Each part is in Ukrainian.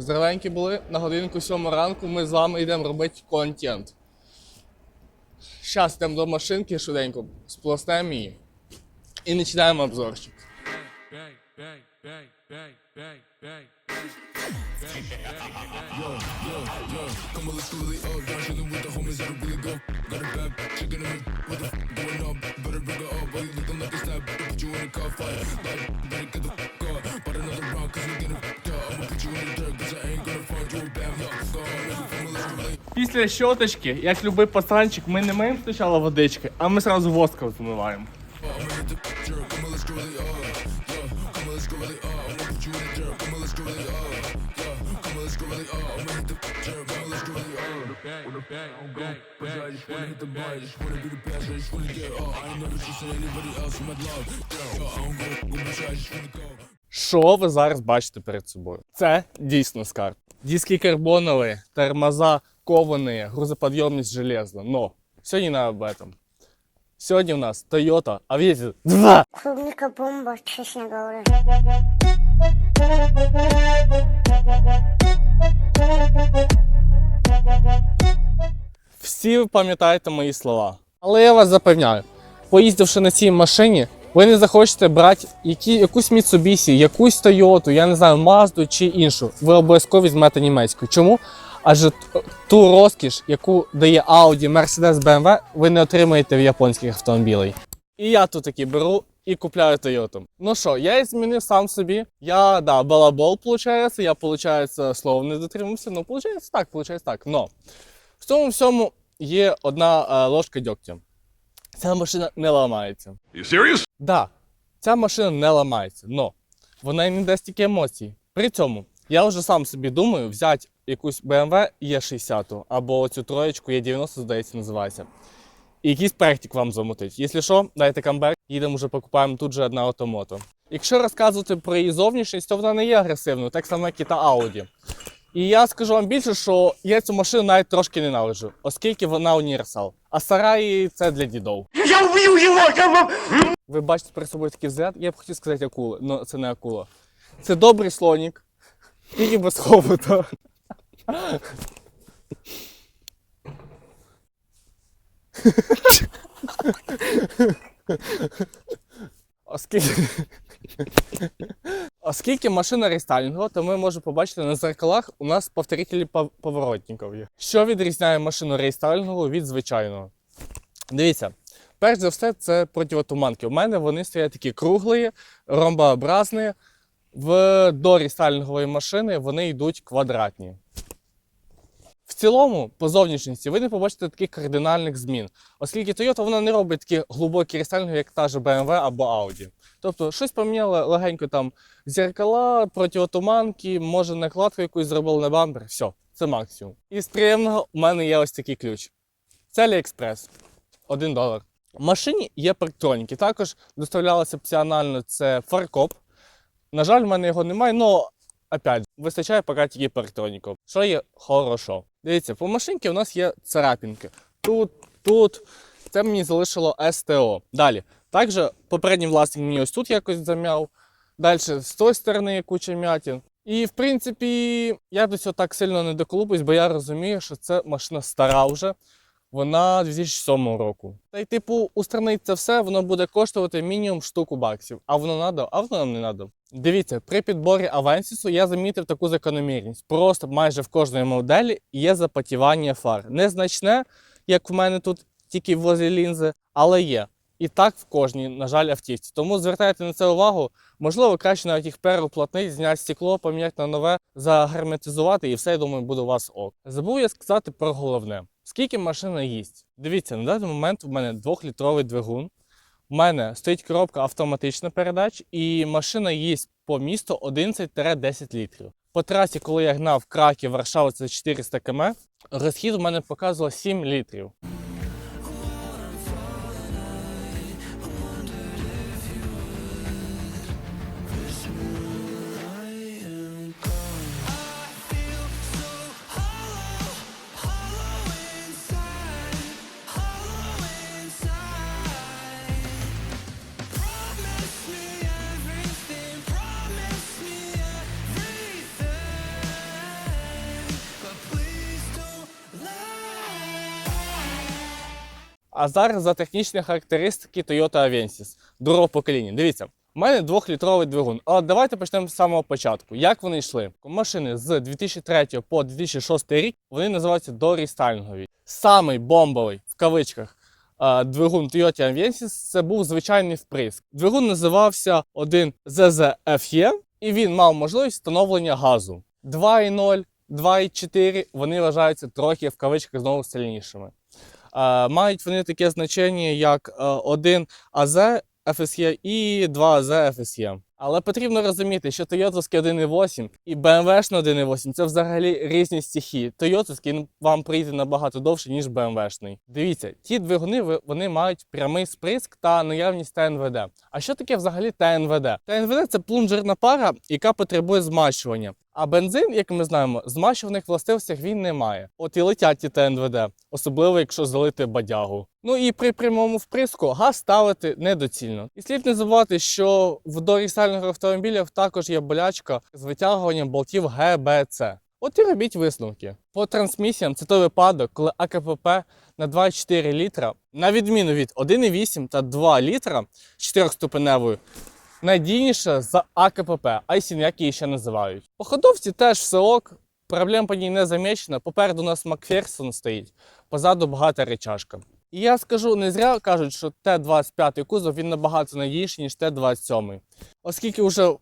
Здоровенькі були. На годинку 7 ранку ми з вами йдемо робити контент. Зараз йдемо до машинки швиденько, сплоснемо її. І починаємо обзорчик. Bang, bang, bang, bang, bang, bang. Після щоточки, як любий пацанчик, ми не миємо спочатку водички, а ми одразу воском змиваємо. Що ви зараз бачите перед собою? Це дійсно скарб. Диски карбонові, тормоза ковані, грузоподйомність железна. Но сьогодні не об этом. Сьогодні в нас Toyota Aviator 2. Клубника бомба, честно говоря. Всі ви пам'ятаєте мої слова. Але я вас запевняю, поїздивши на цій машині, ви не захочете брати які, якусь Mitsubishi, якусь Toyota, я не знаю, Mazda чи іншу. Ви обов'язково візьмете німецьку. Чому? Адже ту розкіш, яку дає Audi, Mercedes, BMW, ви не отримаєте в японських автомобілях. І я тут таки беру і купляю Toyota. Ну що, я і змінив сам собі. Я, да, балабол, виходить, я, виходить, слово не дотримався. Ну, виходить так, виходить так. Но в цьому всьому є одна е, ложка дьогтю. Ця машина не ламається. You serious? Да, ця машина не ламається, но вона не дасть стільки емоцій. При цьому я вже сам собі думаю взяти якусь BMW E60 або цю троєчку E90, здається, називається. І якийсь проєктик вам замутить. Якщо що, дайте камбек, їдемо вже покупаємо тут же одна автомото. Якщо розказувати про її зовнішність, то вона не є агресивною, так само, як і та Audi. І я скажу вам більше, що я цю машину навіть трошки ненавиджу, оскільки вона універсал. А сараї це для дідов. Я убью его! Ви бачите перед собою такий взгляд, я б хотів сказати акула, але це не акула. Це добрий слонік, тільки без хобота. Оскільки... Оскільки машина рестайлінгова, то ми можемо побачити на зеркалах у нас повторителі пов- поворотників. Що відрізняє машину рестайлінгову від звичайного? Дивіться, перш за все, це противотуманки. У мене вони стоять такі круглі, ромбообразні. В до рестайлінгової машини вони йдуть квадратні. Цілому, по зовнішності, ви не побачите таких кардинальних змін, оскільки Toyota вона не робить такі глибокі рестайлінги, як та ж BMW або Audi. Тобто щось поміняли легенько там зеркала, противотуманки, може накладку якусь зробили на бампер. Все, це максимум. І з приємного у мене є ось такий ключ. Це AliExpress. 1 долар. В машині є парктроніки. Також доставлялося опціонально це фаркоп. На жаль, в мене його немає, але опять вистачає поки тільки парктроніку. Що є хорошо. Дивіться, по машинці у нас є царапінки. Тут, тут. Це мені залишило СТО. Далі. Також попередній власник мені ось тут якось зам'яв. Далі з тої сторони куча м'ятін. І в принципі, я до цього так сильно не доколупуюсь, бо я розумію, що це машина стара вже. Вона 2007 року. Та й типу, устранити це все, воно буде коштувати мінімум штуку баксів. А воно надо, а воно нам не надо. Дивіться, при підборі Авенсісу я замітив таку закономірність. Просто майже в кожній моделі є запотівання фар. Незначне, як в мене тут тільки возле лінзи, але є. І так в кожній, на жаль, автівці. Тому звертайте на це увагу. Можливо, краще навіть їх переуплотнити, зняти стекло, поміняти на нове, загерметизувати і все, я думаю, буде у вас ок. Забув я сказати про головне. Скільки машина їсть? Дивіться, на даний момент у мене 2-літровий двигун. У мене стоїть коробка автоматична передач, і машина їсть по місту 11-10 літрів. По трасі, коли я гнав Краків, Варшаву, це 400 км, розхід у мене показував 7 літрів. А зараз за технічні характеристики Toyota Avensis другого покоління. Дивіться, у мене двохлітровий двигун. Але давайте почнемо з самого початку. Як вони йшли? Машини з 2003 по 2006 рік вони називаються дорістайлінгові. Самий бомбовий в кавичках двигун Toyota Avensis це був звичайний вприск. Двигун називався один ZZFE, і він мав можливість встановлення газу 2.0, 2.4. Вони вважаються трохи в кавичках знову сильнішими. Мають вони таке значення, як е, 1 АЗ FSE і 2 АЗ FSE. Але потрібно розуміти, що Toyotовський 1.8 і BMW-шний 1.8 це взагалі різні стихії. Toyotовський ну, вам прийде набагато довше, ніж BMW-шний. Дивіться, ті двигуни вони мають прямий сприск та наявність ТНВД. А що таке взагалі ТНВД? ТНВД це плунжерна пара, яка потребує змащування. А бензин, як ми знаємо, змащуваних властивостях він не має. От і летять ті ТНВД, особливо якщо залити бадягу. Ну і при прямому вприску газ ставити недоцільно. І слід не забувати, що в дорісальних автомобілях також є болячка з витягуванням болтів ГБЦ. От і робіть висновки. По трансмісіям це той випадок, коли АКПП на 2,4 літра, на відміну від 1,8 та 2 літра 4-ступеневою, надійніша за АКПП, айсін, як її ще називають. По ходовці теж все ок, проблем по ній не замічено. Попереду у нас Макферсон стоїть, позаду багата речашка. І я скажу, не зря кажуть, що Т-25 кузов він набагато надійніший, ніж Т-27. Оскільки вже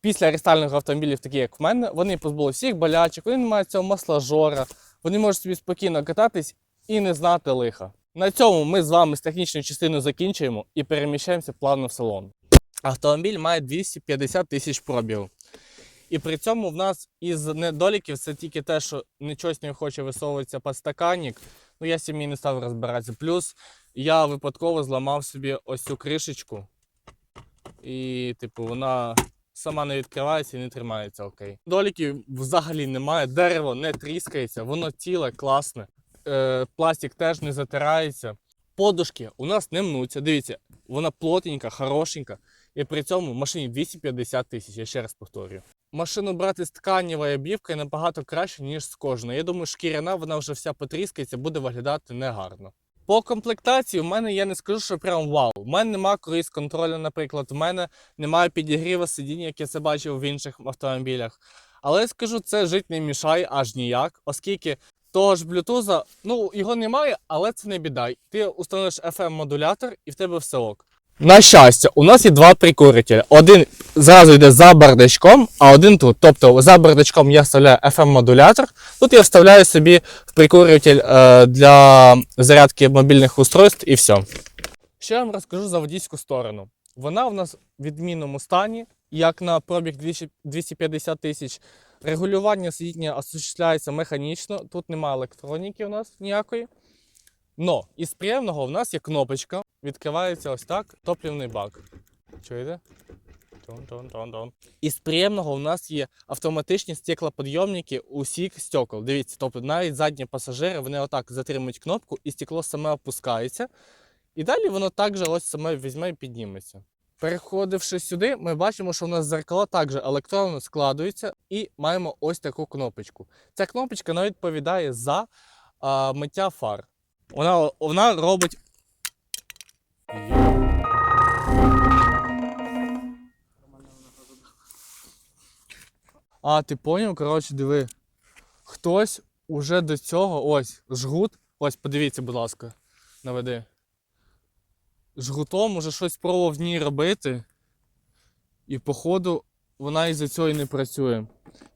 після рестайлінгових автомобілів, такі як в мене, вони позбули всіх болячок, вони не мають цього масложора, вони можуть собі спокійно кататись і не знати лиха. На цьому ми з вами з технічною частиною закінчуємо і переміщаємося плавно в салон. Автомобіль має 250 тисяч пробігу. І при цьому в нас із недоліків це тільки те, що нічого нього хоче висовуватися подстаканник. Ну я сім'ї не став розбиратися. Плюс я випадково зламав собі ось цю кришечку. І, типу, вона сама не відкривається і не тримається окей. Доліків взагалі немає, дерево не тріскається, воно ціле, класне. Е, пластик теж не затирається. Подушки у нас не мнуться. Дивіться, вона плотненька, хорошенька. І при цьому машині 250 тисяч, я ще раз повторюю. Машину брати з тканевою обівкою набагато краще, ніж з кожною. Я думаю, шкіряна вона вже вся потріскається, буде виглядати негарно. По комплектації в мене я не скажу, що прям вау. У мене немає круїз контролю, наприклад, у мене немає підігріву сидіння, як я це бачив в інших автомобілях. Але я скажу, це жити не мішає аж ніяк, оскільки того ж Bluetooth, ну його немає, але це не біда. Ти установиш FM-модулятор і в тебе все ок. На щастя, у нас є два прикурителі. Один зразу йде за бардачком, а один тут. Тобто за бардачком я вставляю FM-модулятор, тут я вставляю собі в прикурюватель е, для зарядки мобільних устройств і все. Що я вам розкажу за водійську сторону. Вона в нас в відмінному стані, як на пробіг 250 тисяч. Регулювання сидіння осуществляється механічно, тут немає електроніки у нас ніякої. Но із приємного в нас є кнопочка, відкривається ось так топлівний бак. Чуєте? Тон-тон-тон-тон. Із приємного в нас є автоматичні стеклоподйомники усіх стекол. Дивіться, тобто навіть задні пасажири вони отак затримують кнопку, і стекло саме опускається. І далі воно також ось саме візьме і підніметься. Переходивши сюди, ми бачимо, що у нас зеркала також електронно складуються і маємо ось таку кнопочку. Ця кнопочка навіть відповідає за а, миття фар. Вона, вона робить. А, ти поняв? Коротше, диви. Хтось уже до цього, ось, жгут. Ось, подивіться, будь ласка, наведи. Жгутом уже щось пробував в ній робити. І походу вона із-за цього і не працює.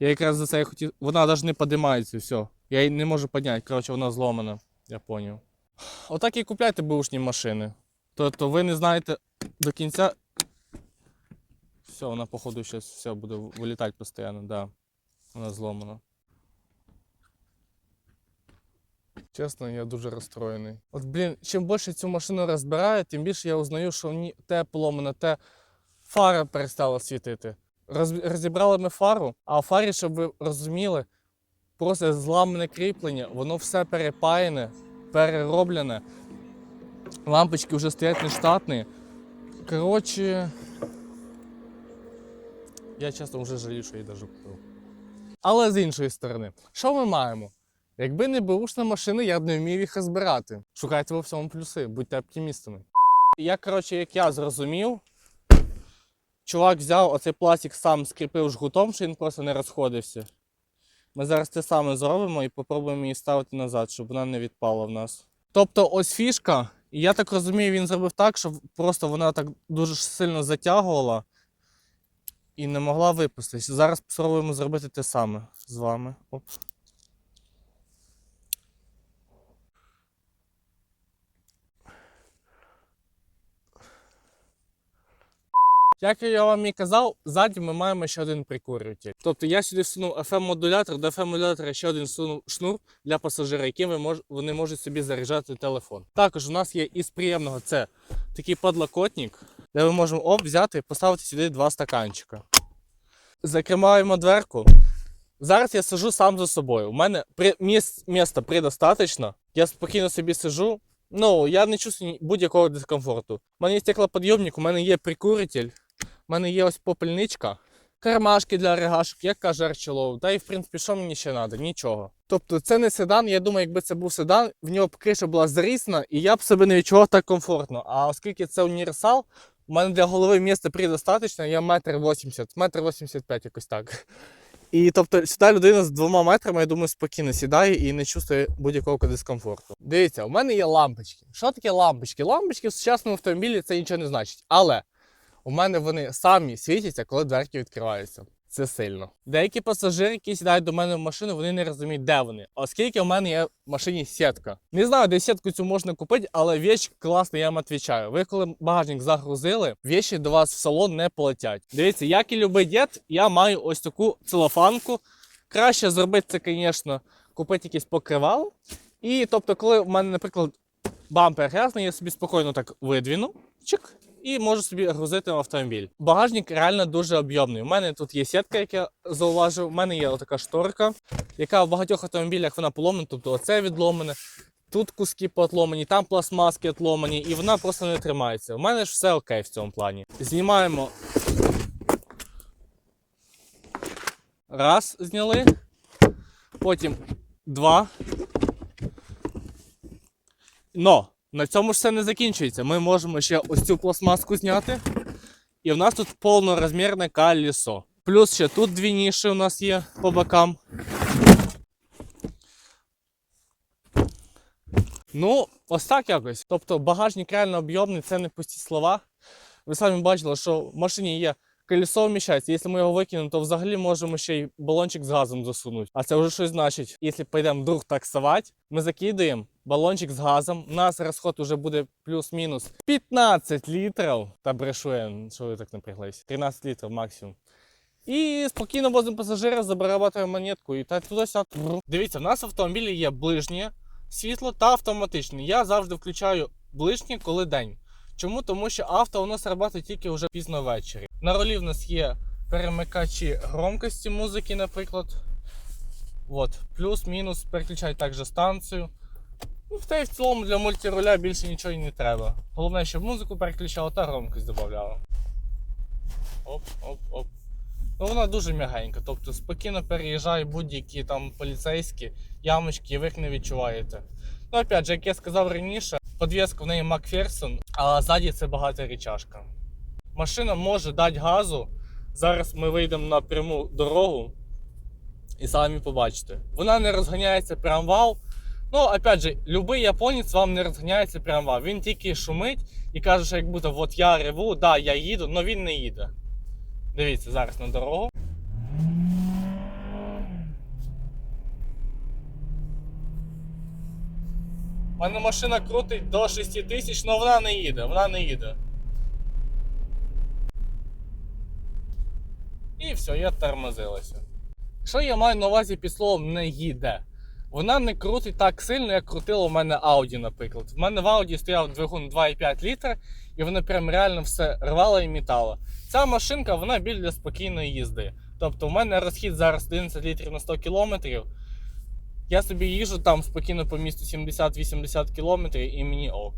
Я якраз за це і хотів. Вона навіть не підіймається, все. Я її не можу підняти. Коротше, вона зломана. Я поняв. Отак і купляйте бушні машини. Тобто ви не знаєте до кінця. Все, вона, походу, зараз все буде вилітати постійно, да. Вона зломана. Чесно, я дуже розстроєний. От, блін, чим більше цю машину розбираю, тим більше я узнаю, що в ній те поломане, те фара перестала світити. Розібрали ми фару, а в фарі, щоб ви розуміли, просто зламане кріплення, воно все перепаяне, перероблене. Лампочки вже стоять нештатні. Коротше, я чесно вже жалію, що її навіть купив. Але з іншої сторони, що ми маємо? Якби не беушна машина, я б не вмів їх збирати. Шукайте во всьому плюси, будьте оптимістами. Я, коротше, як я зрозумів, чувак взяв оцей пластик, сам скріпив жгутом, що він просто не розходився. Ми зараз те саме зробимо і попробуємо її ставити назад, щоб вона не відпала в нас. Тобто, ось фішка, і я так розумію, він зробив так, щоб просто вона так дуже сильно затягувала і не могла випуститись. Зараз спробуємо зробити те саме з вами. Оп. Як я вам і казав, ззаді ми маємо ще один прикурюватель. Тобто я сюди всунув FM-модулятор, до FM-модулятора ще один всунув шнур для пасажира, яким вони можуть собі заряджати телефон. Також у нас є із приємного це такий подлокотник, де ми можемо оп, взяти і поставити сюди два стаканчика. Закриваємо дверку. Зараз я сижу сам за собою. У мене при... міс... предостаточно. Я спокійно собі сижу. Ну, я не чувствую будь-якого дискомфорту. У мене є стеклоподйомник, у мене є прикуритель, у мене є ось попельничка, кармашки для регашок, як каже Арчелов. Та і в принципі, що мені ще треба? Нічого. Тобто це не седан. Я думаю, якби це був седан, в нього б криша була зарісна, і я б себе не відчував так комфортно. А оскільки це універсал, у мене для голови місця предостаточно, я метр вісімдесят, метр вісімдесят п'ять якось так. І тобто сюди людина з двома метрами, я думаю, спокійно сідає і не чувствує будь-якого дискомфорту. Дивіться, у мене є лампочки. Що таке лампочки? Лампочки в сучасному автомобілі це нічого не значить. Але у мене вони самі світяться, коли дверки відкриваються. Це сильно. Деякі пасажири, які сідають до мене в машину, вони не розуміють, де вони. Оскільки у мене є в машині сітка. Не знаю, де сітку цю можна купити, але вещь класна, я вам відповідаю. Ви коли багажник загрузили, вещі до вас в салон не полетять. Дивіться, як і любий дід, я маю ось таку целофанку. Краще зробити це, звісно, купити якийсь покривал. І тобто, коли в мене, наприклад, бампер грязний, я собі спокійно так видвіну. Чик. І можу собі грузити в автомобіль. Багажник реально дуже об'ємний. У мене тут є сітка, як я зауважив. У мене є така шторка, яка в багатьох автомобілях вона поломана. Тобто оце відломане, тут куски подломані, там пластмаски отломані, і вона просто не тримається. У мене ж все окей в цьому плані. Знімаємо. Раз, зняли. Потім два. Но на цьому ж все не закінчується. Ми можемо ще ось цю пластмаску зняти. І в нас тут повнорозмірне колесо. Плюс ще тут дві ніші у нас є по бокам. Ну, ось так якось. Тобто багажник реально об'ємний, це не пусті слова. Ви самі бачили, що в машині є колесо вміщається. Якщо ми його викинемо, то взагалі можемо ще й балончик з газом засунути. А це вже щось значить. Якщо підемо вдруг таксувати, ми закидаємо балончик з газом. У нас розход вже буде плюс-мінус 15 літрів. Та брешу я, що ви так напряглись. 13 літрів максимум. І спокійно возимо пасажира, забарабатуємо монетку і та туди. Дивіться, в нас в автомобілі є ближнє світло та автоматичне. Я завжди включаю ближнє, коли день. Чому? Тому що авто у нас працює тільки вже пізно ввечері. На ролі в нас є перемикачі громкості музики, наприклад. От, плюс-мінус, переключають також станцію. Ну, в те в цілому для мультируля більше нічого і не треба. Головне, щоб музику переключало та громкость додавало. Оп, оп, оп. Ну вона дуже м'ягенька, тобто спокійно переїжджає будь-які там поліцейські ямочки, і ви їх не відчуваєте. Ну, опять же, як я сказав раніше, подвеска в неї Макферсон, а ззаді це багата річашка. Машина може дати газу. Зараз ми вийдемо на пряму дорогу і самі побачите. Вона не розганяється прям вау. Ну, опять же, любий японець вам не розганяється прям вау. Він тільки шумить і каже, що як будто от я реву, да, я їду, але він не їде. Дивіться зараз на дорогу. У мене машина крутить до 6 тисяч, але вона не їде, вона не їде. Все, я тормозилася. Що я маю на увазі під словом не їде? Вона не крутить так сильно, як крутила у мене Audi, наприклад. В мене в Audi стояв двигун 2,5 літра, і вона прям реально все рвала і мітала. Ця машинка вона більш для спокійної їзди. Тобто, у мене розхід зараз 11 літрів на 100 кілометрів. Я собі їжджу там спокійно по місту 70-80 кілометрів і мені ок.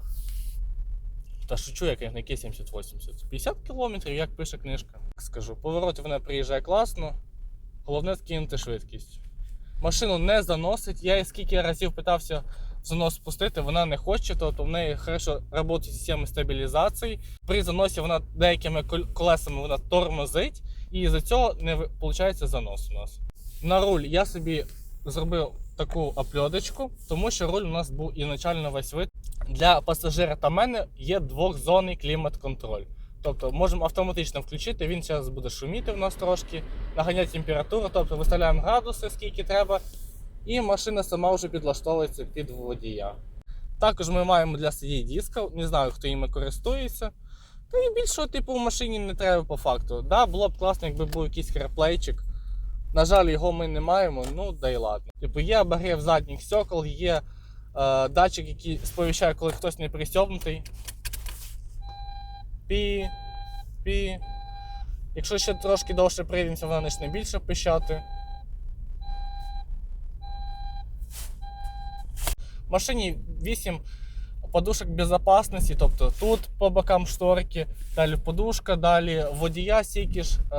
Та шучу, як на яке 70-80. 50 кілометрів, як пише книжка. Скажу, повороти вона приїжджає класно. Головне скинути швидкість. Машину не заносить. Я скільки разів питався занос спустити, вона не хоче, тобто в неї хорошо працює система стабілізації. При заносі вона деякими колесами вона тормозить, і з-за цього не виходить занос у нас. На руль я собі зробив таку опльодочку, тому що руль у нас був ізначально весь вид. Для пасажира та мене є двохзонний клімат-контроль. Тобто можемо автоматично включити, він зараз буде шуміти в нас трошки, наганяти температуру, тобто виставляємо градуси, скільки треба, і машина сама вже підлаштовується під водія. Також ми маємо для сидінь диска, не знаю, хто іми користується. Та і більшого типу в машині не треба по факту. Да, було б класно, якби був якийсь керплейчик. На жаль, його ми не маємо, ну да й ладно. Типу, є обогрів задніх стекол, є датчик, який сповіщає, коли хтось не пристебнутий. Пі, пі. Якщо ще трошки довше прийдемося, вона почне більше пищати. В машині 8 подушок безпечності, тобто тут по бокам шторки, далі подушка, далі водія сікіш, е,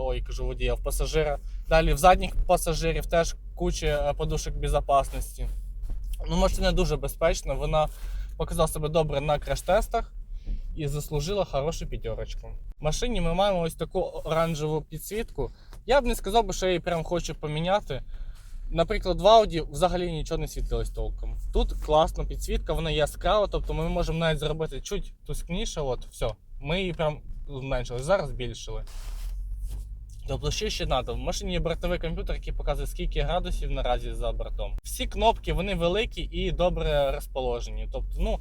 ой, кажу водія, в пасажира. Далі в задніх пасажирів теж куча е, подушок безпечності. Ну, машина дуже безпечна, вона показала себе добре на краш-тестах і заслужила хорошу п'ятерочку. В машині ми маємо ось таку оранжеву підсвітку. Я б не сказав що я її прям хочу поміняти. Наприклад, в Audi взагалі нічого не світилось толком. Тут класна підсвітка, вона яскрава, тобто ми можемо навіть зробити чуть тускніше, от, все. Ми її прям зменшили, зараз збільшили. Тобто що ще треба? В машині є бортовий комп'ютер, який показує, скільки градусів наразі за бортом. Всі кнопки вони великі і добре розположені. Тобто, ну,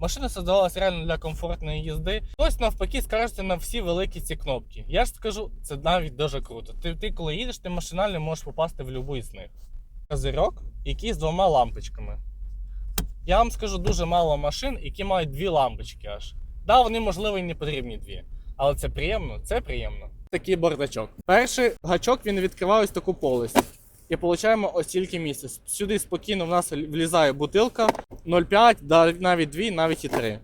машина создавалася реально для комфортної їзди. Хтось навпаки скажеться на всі великі ці кнопки. Я ж скажу, це навіть дуже круто. Ти, ти коли їдеш, ти машинально можеш попасти в будь-яку із них. Козирьок, який з двома лампочками. Я вам скажу дуже мало машин, які мають дві лампочки аж. Да, вони, можливо, і не потрібні дві. Але це приємно, це приємно. Такий бардачок. Перший гачок він відкриває ось таку полость. І отримуємо ось тільки місце. Сюди спокійно в нас влізає бутилка 0,5, навіть 2, навіть і 3.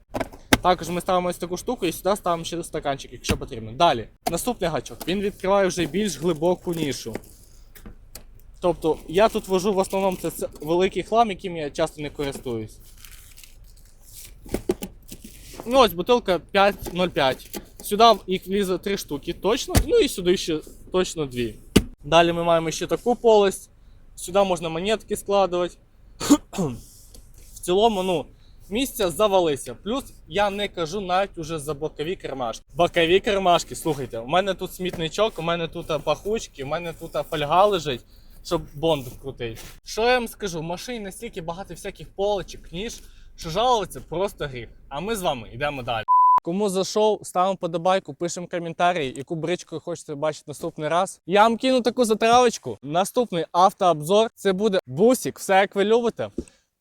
Також ми ставимо ось таку штуку і сюди ставимо ще стаканчик, якщо потрібно. Далі, наступний гачок. Він відкриває вже більш глибоку нішу. Тобто я тут вожу в основному це великий хлам, яким я часто не користуюсь. Ну ось бутилка 5,05. Сюди їх влізе 3 штуки точно, ну і сюди ще точно 2. Далі ми маємо ще таку полость. Сюди можна монетки складувати. В цілому, ну, місця завалися. Плюс я не кажу навіть уже за бокові кармашки. Бокові кармашки, слухайте, у мене тут смітничок, у мене тут пахучки, у мене тут фольга лежить, щоб бонд вкрутити. Що я вам скажу? В машині настільки багато всяких полочок, ніж, що жалуватися просто гріх. А ми з вами йдемо далі. Кому зайшов, ставимо подобайку, пишемо коментарі, яку бричку хочете бачити наступний раз. Я вам кину таку затравочку. Наступний автообзор це буде бусик, все як ви любите.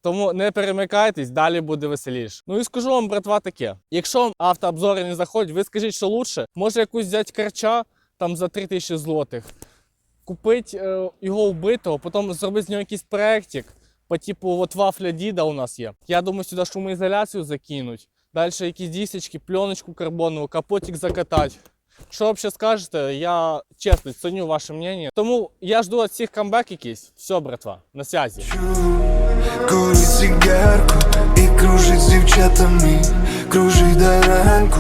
Тому не перемикайтесь, далі буде веселіше. Ну і скажу вам, братва, таке. Якщо вам автообзори не заходять, ви скажіть, що лучше. Може якусь взяти карча там за 3000 злотих, купити е, його вбитого, потім зробити з нього якийсь проектик. По типу от вафля діда у нас є. Я думаю, сюди шумоізоляцію закинуть. Далі якісь дісочки, пленочку карбонову, капотик закатати. Що взагалі скажете? Я чесно ціню ваше мнение. Тому я жду від всіх камбек якийсь. Все, братва, на связі. Курить сигарку і кружить з дівчатами, кружить до ранку.